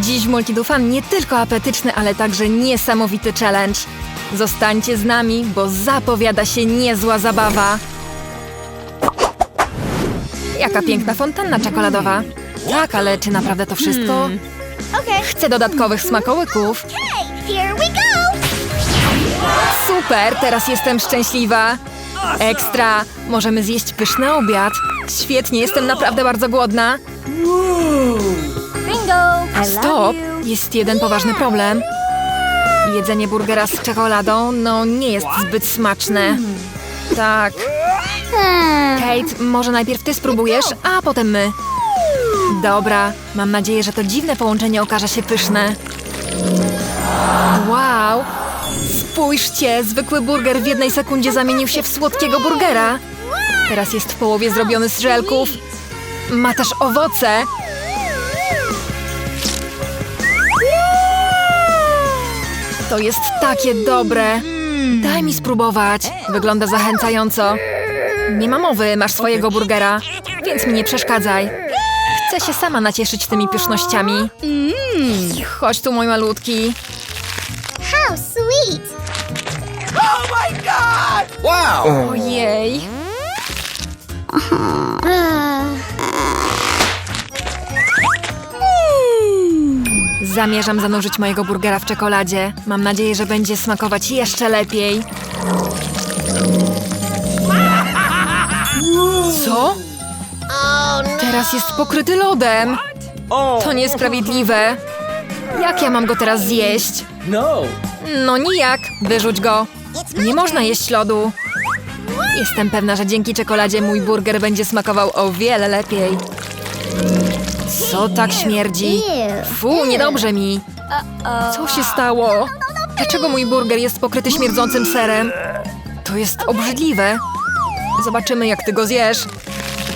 Dziś w Multidufan nie tylko apetyczny, ale także niesamowity challenge. Zostańcie z nami, bo zapowiada się niezła zabawa. Jaka piękna fontanna czekoladowa. Tak, ale czy naprawdę to wszystko? Okay. Chcę dodatkowych smakołyków. Super, teraz jestem szczęśliwa. Ekstra, możemy zjeść pyszny obiad. Świetnie, jestem naprawdę bardzo głodna. Stop, jest jeden poważny problem. Jedzenie burgera z czekoladą, no nie jest zbyt smaczne. Tak. Kate, może najpierw ty spróbujesz, a potem my. Dobra, mam nadzieję, że to dziwne połączenie okaże się pyszne. Wow! Spójrzcie, zwykły burger w jednej sekundzie zamienił się w słodkiego burgera. Teraz jest w połowie zrobiony z żelków. Ma też owoce. To jest takie dobre. Daj mi spróbować. Wygląda zachęcająco. Nie ma mowy, masz swojego burgera, więc mi nie przeszkadzaj. Chcę się sama nacieszyć tymi pysznościami. Chodź tu, mój malutki. How sweet. Ojej. Zamierzam zanurzyć mojego burgera w czekoladzie. Mam nadzieję, że będzie smakować jeszcze lepiej. Co? Teraz jest pokryty lodem. To niesprawiedliwe. Jak ja mam go teraz zjeść? No. No nijak. Wyrzuć go. Nie można jeść lodu. Jestem pewna, że dzięki czekoladzie mój burger będzie smakował o wiele lepiej. Co tak śmierdzi? Fu, niedobrze mi. Co się stało? Dlaczego mój burger jest pokryty śmierdzącym serem? To jest obrzydliwe. Zobaczymy, jak ty go zjesz.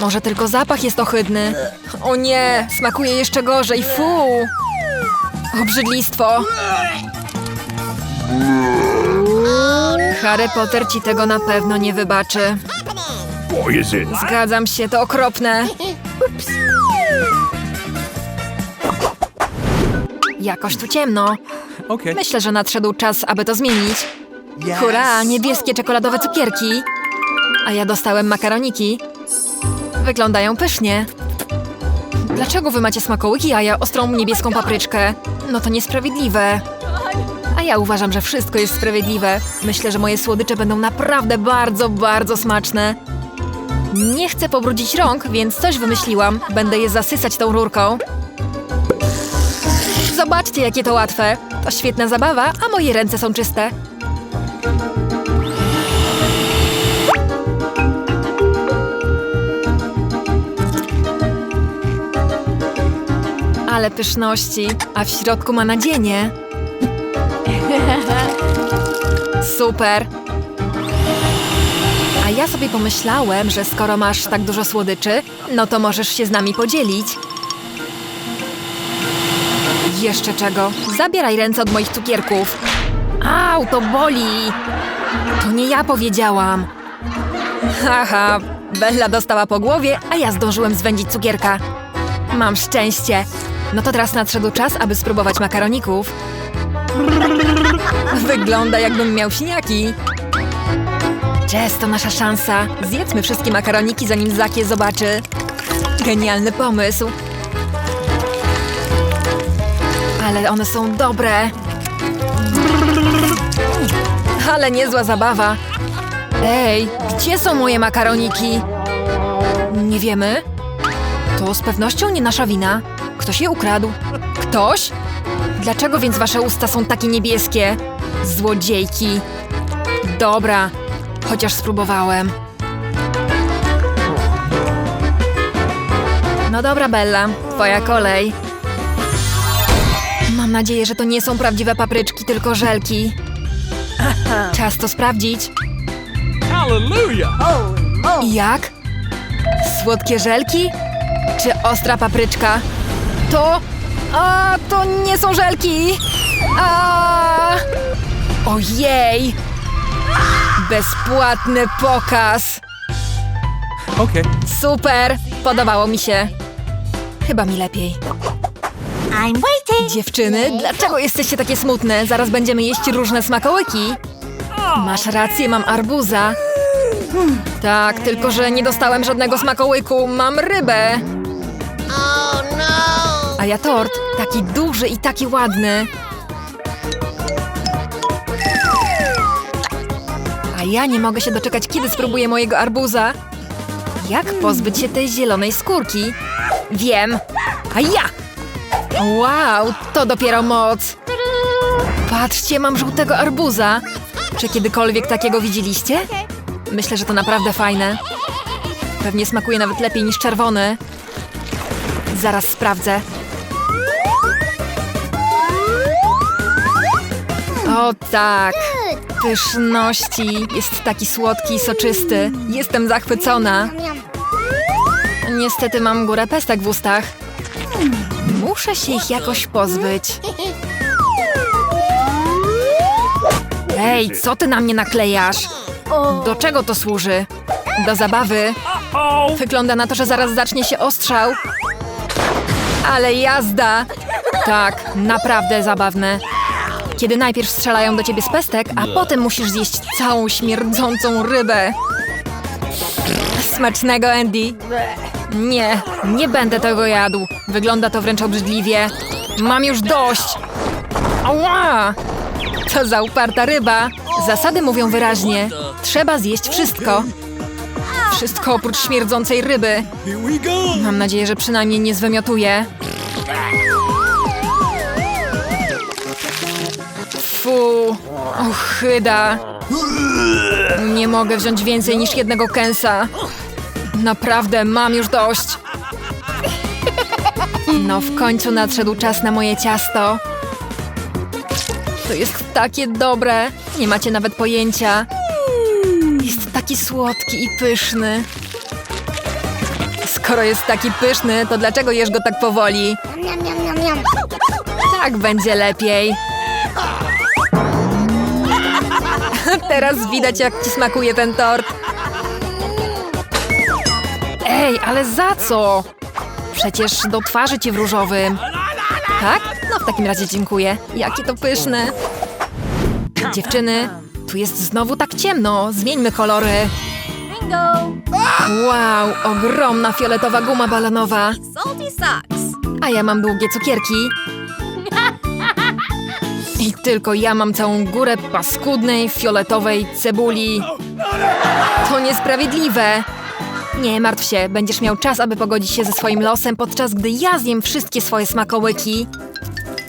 Może tylko zapach jest ohydny. O nie, smakuje jeszcze gorzej. Fu! Obrzydlistwo. Harry Potter ci tego na pewno nie wybaczy. Zgadzam się, to okropne. Jakoś tu ciemno. Okay. Myślę, że nadszedł czas, aby to zmienić. Hurra, niebieskie czekoladowe cukierki. A ja dostałem makaroniki. Wyglądają pysznie. Dlaczego wy macie smakołyki, a ja ostrą niebieską papryczkę? No to niesprawiedliwe. A ja uważam, że wszystko jest sprawiedliwe. Myślę, że moje słodycze będą naprawdę bardzo, bardzo smaczne. Nie chcę pobrudzić rąk, więc coś wymyśliłam. Będę je zasysać tą rurką. Zobaczcie, jakie to łatwe. To świetna zabawa, a moje ręce są czyste. Ale pyszności, a w środku ma nadzienie. Super. A ja sobie pomyślałem, że skoro masz tak dużo słodyczy, no to możesz się z nami podzielić. Jeszcze czego? Zabieraj ręce od moich cukierków. Au, to boli! To nie ja powiedziałam. Haha, Bella dostała po głowie, a ja zdążyłem zwędzić cukierka. Mam szczęście. No to teraz nadszedł czas, aby spróbować makaroników. Wygląda jakbym miał siniaki. Jess, to nasza szansa. Zjedzmy wszystkie makaroniki, zanim Zak je zobaczy. Genialny pomysł. Ale one są dobre. Ale niezła zabawa. Ej, gdzie są moje makaroniki? Nie wiemy. To z pewnością nie nasza wina. Ktoś je ukradł. Ktoś? Dlaczego więc wasze usta są takie niebieskie? Złodziejki. Dobra, chociaż spróbowałem. No dobra, Bella, twoja kolej. Mam nadzieję, że to nie są prawdziwe papryczki, tylko żelki. Czas to sprawdzić. Hallelujah. I jak? Słodkie żelki? Czy ostra papryczka? To... A, to nie są żelki! A! Ojej! Bezpłatny pokaz! Okay. Super! Podobało mi się. Chyba mi lepiej. I'm waiting. Dziewczyny, dlaczego jesteście takie smutne? Zaraz będziemy jeść różne smakołyki. Masz rację, mam arbuza. Tak, tylko że nie dostałem żadnego smakołyku. Mam rybę. A ja tort, taki duży i taki ładny. A ja nie mogę się doczekać, kiedy spróbuję mojego arbuza. Jak pozbyć się tej zielonej skórki? Wiem. A ja! Wow, to dopiero moc. Patrzcie, mam żółtego arbuza. Czy kiedykolwiek takiego widzieliście? Myślę, że to naprawdę fajne. Pewnie smakuje nawet lepiej niż czerwony. Zaraz sprawdzę. O tak, pyszności. Jest taki słodki i soczysty. Jestem zachwycona. Niestety mam górę pestek w ustach. Muszę się ich jakoś pozbyć. Ej, co ty na mnie naklejasz? Do czego to służy? Do zabawy. Wygląda na to, że zaraz zacznie się ostrzał. Ale jazda! Tak, naprawdę zabawne. Kiedy najpierw strzelają do ciebie z pestek, a potem musisz zjeść całą śmierdzącą rybę. Smacznego, Andy. Nie, nie będę tego jadł. Wygląda to wręcz obrzydliwie. Mam już dość. Ała! To za uparta ryba. Zasady mówią wyraźnie. Trzeba zjeść wszystko. Wszystko oprócz śmierdzącej ryby. Mam nadzieję, że przynajmniej nie zwymiotuje. Fu, ochyda. Nie mogę wziąć więcej niż jednego kęsa. Naprawdę, mam już dość. No, w końcu nadszedł czas na moje ciasto. To jest takie dobre. Nie macie nawet pojęcia. Jest taki słodki i pyszny. Skoro jest taki pyszny, to dlaczego jesz go tak powoli? Tak będzie lepiej. Teraz widać, jak ci smakuje ten tort. Ej, ale za co? Przecież do twarzy ci w różowym. Tak? No w takim razie dziękuję. Jakie to pyszne. Dziewczyny, tu jest znowu tak ciemno. Zmieńmy kolory. Wow, ogromna fioletowa guma balonowa. Salty socks. A ja mam długie cukierki. I tylko ja mam całą górę paskudnej, fioletowej cebuli. To niesprawiedliwe. Nie martw się, będziesz miał czas, aby pogodzić się ze swoim losem, podczas gdy ja zjem wszystkie swoje smakołyki.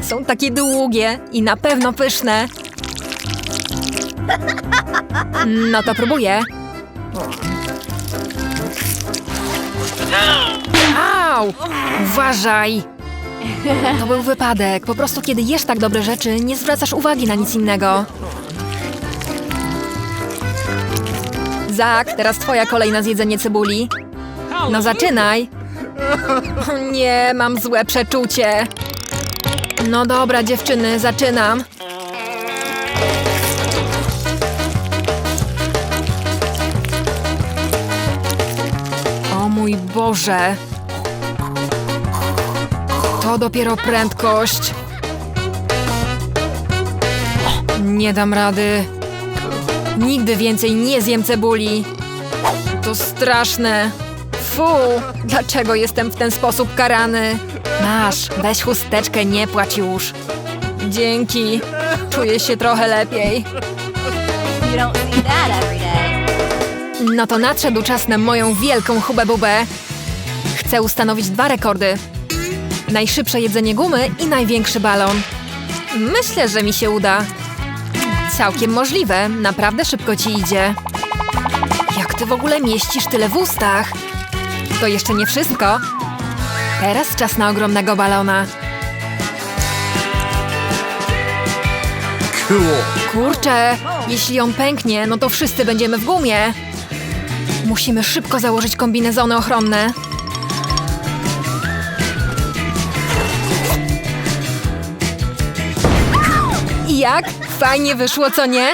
Są takie długie i na pewno pyszne. No to próbuję. Au! Uważaj! To był wypadek. Po prostu kiedy jesz tak dobre rzeczy, nie zwracasz uwagi na nic innego. Zak, teraz twoja kolej na zjedzenie cebuli. No zaczynaj. Nie, mam złe przeczucie. No dobra, dziewczyny, zaczynam. O mój Boże. To dopiero prędkość. Nie dam rady. Nigdy więcej nie zjem cebuli. To straszne. Fu, dlaczego jestem w ten sposób karany? Masz, weź chusteczkę, nie płacz już. Dzięki. Czuję się trochę lepiej. No to nadszedł czas na moją wielką hubę-bubę. Chcę ustanowić dwa rekordy. Najszybsze jedzenie gumy i największy balon. Myślę, że mi się uda. Całkiem możliwe, naprawdę szybko ci idzie. Jak ty w ogóle mieścisz tyle w ustach? To jeszcze nie wszystko. Teraz czas na ogromnego balona. Cool. Kurczę, jeśli on pęknie, no to wszyscy będziemy w gumie. Musimy szybko założyć kombinezony ochronne. I jak? Fajnie wyszło, co nie?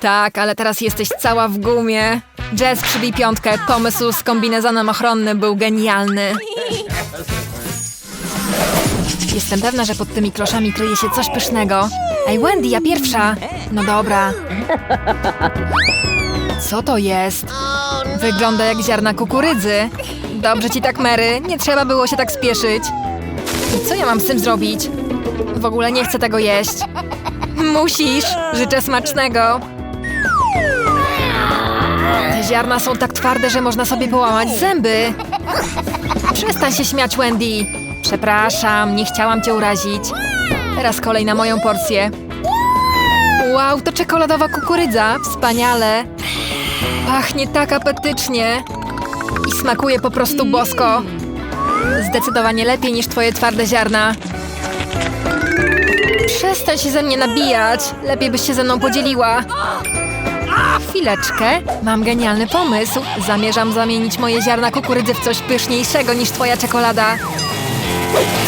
Tak, ale teraz jesteś cała w gumie. Jazz przybij piątkę. Pomysł z kombinezonem ochronnym był genialny. Jestem pewna, że pod tymi kloszami kryje się coś pysznego. Ej, Wendy, ja pierwsza! No dobra. Co to jest? Wygląda jak ziarna kukurydzy. Dobrze ci tak, Mary. Nie trzeba było się tak spieszyć. I co ja mam z tym zrobić? W ogóle nie chcę tego jeść. Musisz! Życzę smacznego! Te ziarna są tak twarde, że można sobie połamać zęby. Przestań się śmiać, Wendy. Przepraszam, nie chciałam cię urazić. Teraz kolej na moją porcję. Wow, to czekoladowa kukurydza. Wspaniale. Pachnie tak apetycznie. I smakuje po prostu bosko. Zdecydowanie lepiej niż twoje twarde ziarna. Przestań się ze mnie nabijać. Lepiej byś się ze mną podzieliła. Chwileczkę. Mam genialny pomysł. Zamierzam zamienić moje ziarna kukurydzy w coś pyszniejszego niż twoja czekolada.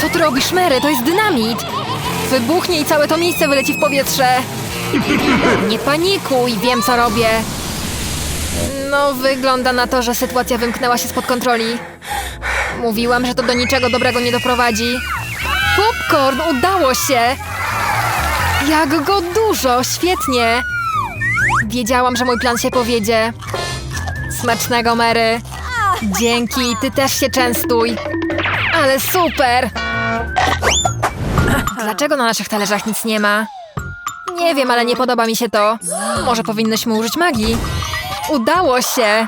Co ty robisz, Mary? To jest dynamit. Wybuchnie i całe to miejsce wyleci w powietrze. Nie panikuj, wiem co robię. No, wygląda na to, że sytuacja wymknęła się spod kontroli. Mówiłam, że to do niczego dobrego nie doprowadzi. Popcorn, udało się! Jak go dużo, świetnie! Wiedziałam, że mój plan się powiedzie. Smacznego, Mary. Dzięki, ty też się częstuj. Ale super! Dlaczego na naszych talerzach nic nie ma? Nie wiem, ale nie podoba mi się to. Może powinnyśmy użyć magii? Udało się!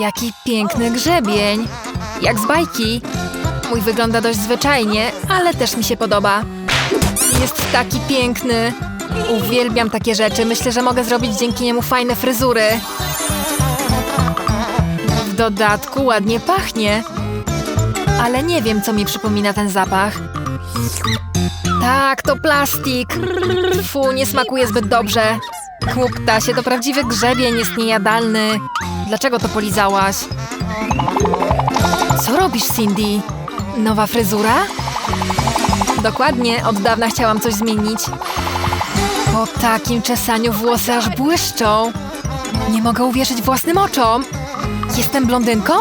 Jaki piękny grzebień! Jak z bajki. Mój wygląda dość zwyczajnie, ale też mi się podoba. Jest taki piękny. Uwielbiam takie rzeczy. Myślę, że mogę zrobić dzięki niemu fajne fryzury. W dodatku ładnie pachnie. Ale nie wiem, co mi przypomina ten zapach. Tak, to plastik. Fu, nie smakuje zbyt dobrze. Chłoptasie, to prawdziwy grzebień, jest niejadalny. Dlaczego to polizałaś? Co robisz, Cindy? Nowa fryzura? Dokładnie, od dawna chciałam coś zmienić. Po takim czesaniu włosy aż błyszczą. Nie mogę uwierzyć własnym oczom. Jestem blondynką?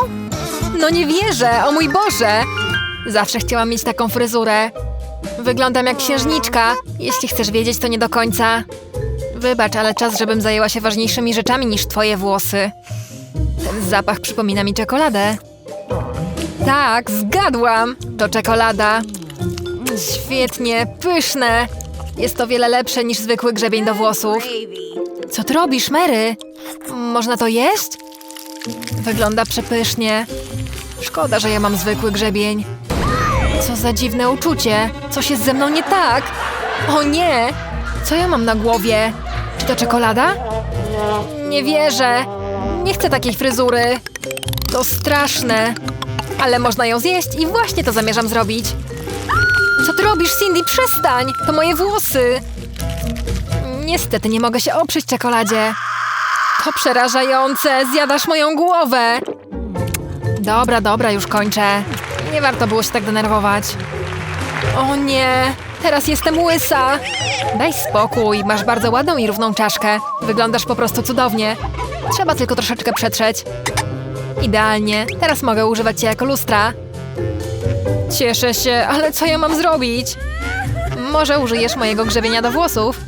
No nie wierzę, o mój Boże! Zawsze chciałam mieć taką fryzurę. Wyglądam jak księżniczka. Jeśli chcesz wiedzieć, to nie do końca. Wybacz, ale czas, żebym zajęła się ważniejszymi rzeczami niż twoje włosy. Ten zapach przypomina mi czekoladę. Tak, zgadłam! To czekolada. Świetnie, pyszne. Jest to wiele lepsze niż zwykły grzebień do włosów. Co ty robisz, Mary? Można to jeść? Wygląda przepysznie. Szkoda, że ja mam zwykły grzebień. Co za dziwne uczucie. Coś jest ze mną nie tak. O nie! Co ja mam na głowie? Czy to czekolada? Nie wierzę. Nie chcę takiej fryzury. To straszne. Ale można ją zjeść i właśnie to zamierzam zrobić. Co ty robisz, Cindy? Przestań! To moje włosy! Niestety nie mogę się oprzeć czekoladzie. To przerażające! Zjadasz moją głowę! Dobra, dobra, już kończę. Nie warto było się tak denerwować. O nie! Teraz jestem łysa! Daj spokój, masz bardzo ładną i równą czaszkę. Wyglądasz po prostu cudownie. Trzeba tylko troszeczkę przetrzeć. Idealnie. Teraz mogę używać cię jako lustra. Cieszę się, ale co ja mam zrobić? Może użyjesz mojego grzebienia do włosów?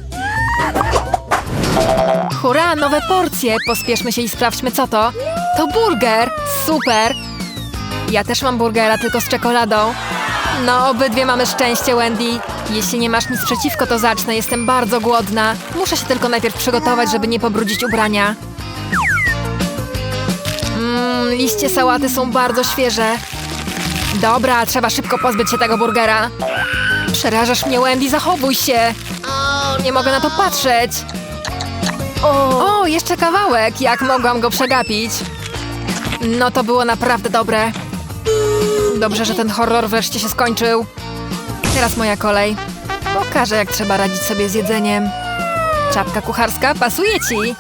Hurra, nowe porcje! Pospieszmy się i sprawdźmy co to. To burger! Super! Ja też mam burgera, tylko z czekoladą. No, obydwie mamy szczęście, Wendy. Jeśli nie masz nic przeciwko, to zacznę. Jestem bardzo głodna. Muszę się tylko najpierw przygotować, żeby nie pobrudzić ubrania. Mmm, liście sałaty są bardzo świeże. Dobra, trzeba szybko pozbyć się tego burgera. Przerażasz mnie, Wendy, zachowuj się. Nie mogę na to patrzeć. O, jeszcze kawałek. Jak mogłam go przegapić? No to było naprawdę dobre. Dobrze, że ten horror wreszcie się skończył. Teraz moja kolej. Pokażę, jak trzeba radzić sobie z jedzeniem. Czapka kucharska pasuje ci.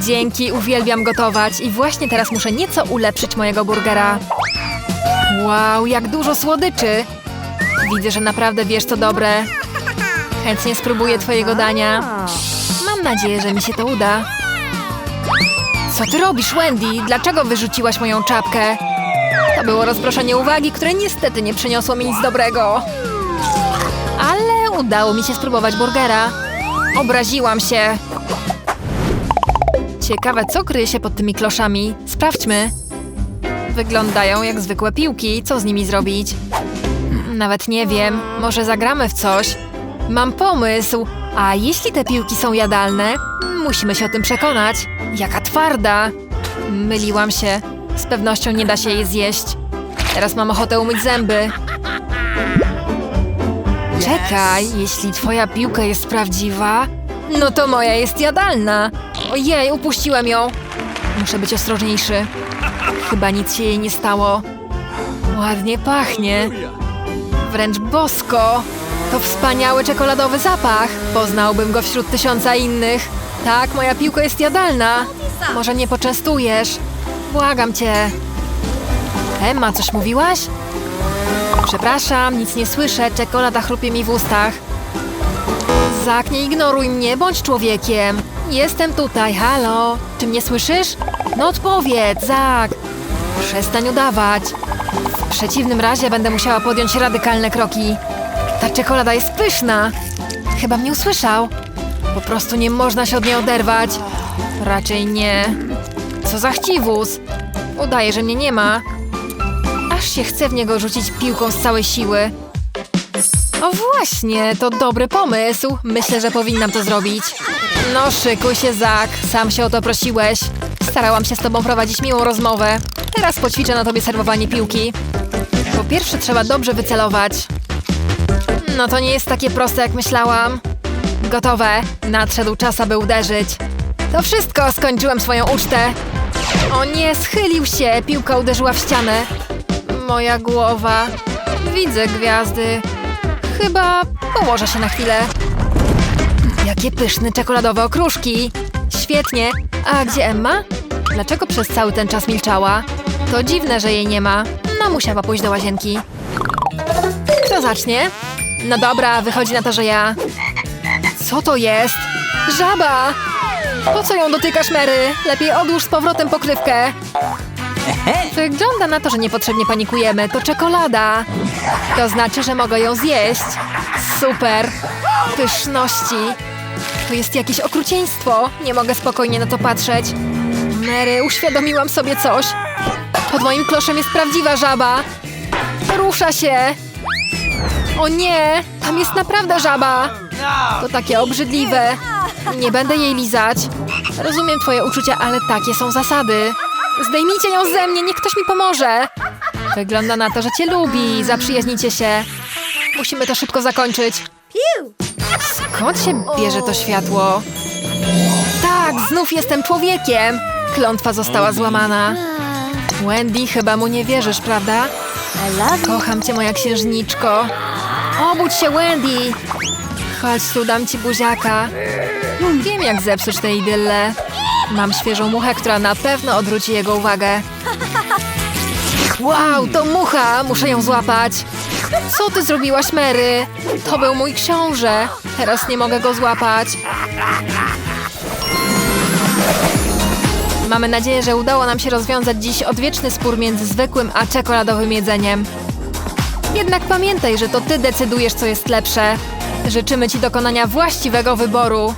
Dzięki, uwielbiam gotować i właśnie teraz muszę nieco ulepszyć mojego burgera. Wow, jak dużo słodyczy! Widzę, że naprawdę wiesz co dobre. Chętnie spróbuję twojego dania. Mam nadzieję, że mi się to uda. Co ty robisz, Wendy? Dlaczego wyrzuciłaś moją czapkę? To było rozproszenie uwagi, które niestety nie przyniosło mi nic dobrego. Ale udało mi się spróbować burgera. Obraziłam się. Ciekawe, co kryje się pod tymi kloszami. Sprawdźmy. Wyglądają jak zwykłe piłki. Co z nimi zrobić? Nawet nie wiem. Może zagramy w coś? Mam pomysł. A jeśli te piłki są jadalne? Musimy się o tym przekonać. Jaka twarda. Myliłam się. Z pewnością nie da się jej zjeść. Teraz mam ochotę umyć zęby. Czekaj, jeśli twoja piłka jest prawdziwa, no to moja jest jadalna. Ojej, upuściłem ją. Muszę być ostrożniejszy. Chyba nic się jej nie stało. Ładnie pachnie. Wręcz bosko. To wspaniały czekoladowy zapach. Poznałbym go wśród tysiąca innych. Tak, moja piłka jest jadalna. Może nie poczęstujesz? Błagam cię. Emma, coś mówiłaś? Przepraszam, nic nie słyszę, czekolada chrupie mi w ustach. Zak, nie ignoruj mnie, bądź człowiekiem. Jestem tutaj, halo. Czy mnie słyszysz? No odpowiedz, Zak. Przestań udawać. W przeciwnym razie będę musiała podjąć radykalne kroki. Ta czekolada jest pyszna. Chyba mnie usłyszał. Po prostu nie można się od niej oderwać. Raczej nie. Co za chciwus. Udaje, że mnie nie ma. Aż się chce w niego rzucić piłką z całej siły. O właśnie, to dobry pomysł. Myślę, że powinnam to zrobić. No szykuj się, Zak. Sam się o to prosiłeś. Starałam się z tobą prowadzić miłą rozmowę. Teraz poćwiczę na tobie serwowanie piłki. Po pierwsze trzeba dobrze wycelować. No to nie jest takie proste, jak myślałam. Gotowe. Nadszedł czas, aby uderzyć. To wszystko, skończyłem swoją ucztę. O nie, schylił się. Piłka uderzyła w ścianę. Moja głowa. Widzę gwiazdy. Chyba położę się na chwilę. Jakie pyszne czekoladowe okruszki. Świetnie. A gdzie Emma? Dlaczego przez cały ten czas milczała? To dziwne, że jej nie ma. No musiała pójść do łazienki. Kto zacznie? No dobra, wychodzi na to, że ja. Co to jest? Żaba! Po co ją dotykasz, Mary? Lepiej odłóż z powrotem pokrywkę. Wygląda na to, że niepotrzebnie panikujemy. To czekolada. To znaczy, że mogę ją zjeść. Super. Pyszności. To jest jakieś okrucieństwo. Nie mogę spokojnie na to patrzeć. Mary, uświadomiłam sobie coś. Pod moim kloszem jest prawdziwa żaba. Rusza się. O nie, tam jest naprawdę żaba. To takie obrzydliwe. Nie będę jej lizać. Rozumiem twoje uczucia, ale takie są zasady. Zdejmijcie ją ze mnie, niech ktoś mi pomoże. Wygląda na to, że cię lubi. Zaprzyjaźnijcie się. Musimy to szybko zakończyć. Skąd się bierze to światło? Tak, znów jestem człowiekiem. Klątwa została złamana. Wendy, chyba mu nie wierzysz, prawda? Kocham cię, moja księżniczko. Obudź się, Wendy! Chodź tu, dam ci buziaka. Wiem, jak zepsuć tę idyllę. Mam świeżą muchę, która na pewno odwróci jego uwagę. Wow, to mucha! Muszę ją złapać. Co ty zrobiłaś, Mary? To był mój książę. Teraz nie mogę go złapać. Mamy nadzieję, że udało nam się rozwiązać dziś odwieczny spór między zwykłym a czekoladowym jedzeniem. Jednak pamiętaj, że to ty decydujesz, co jest lepsze. Życzymy ci dokonania właściwego wyboru.